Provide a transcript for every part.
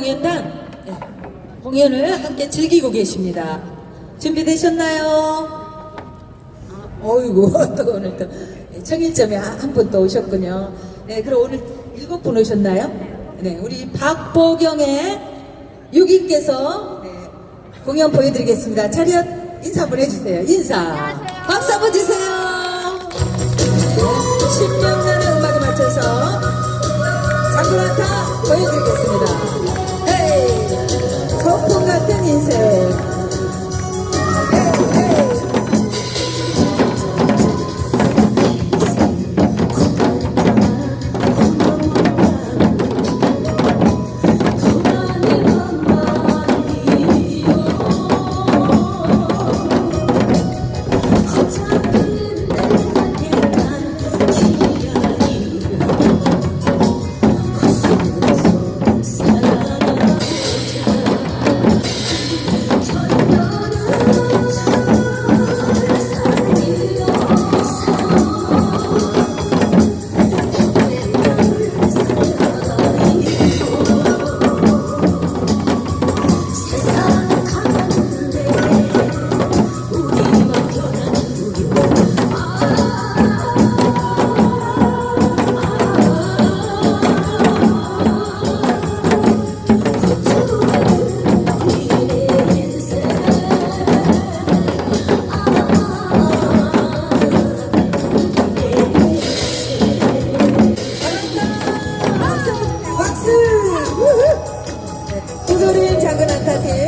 공연단 네, 공연을 함께 즐기고 계십니다. 준비되셨나요? 어이구 또 오늘 또 청일점에 한 분 또 오셨군요. 네, 그럼 오늘 일곱 분 오셨나요? 네, 우리 박보경의 유기께서 네, 공연 보여드리겠습니다. 차렷 인사 한번 해주세요. 인사. 박수 한번 주세요. 네, 신명나는 음악에 맞춰서 장구나타 보여드리겠습니다. 嘿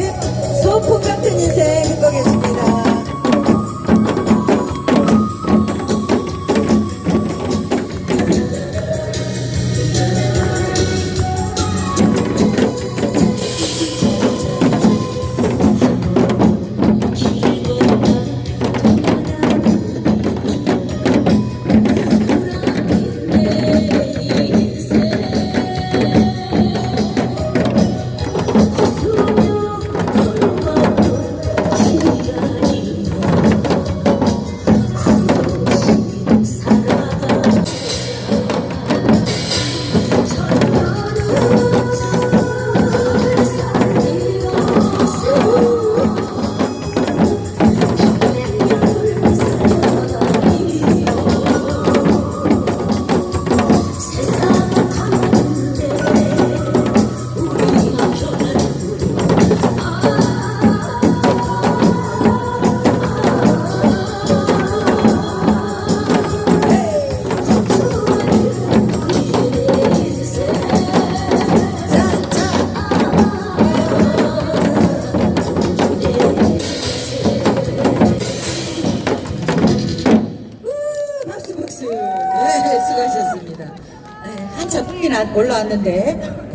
박수. 네, 수고하셨습니다. 네, 한참 흥이 나- 올라왔는데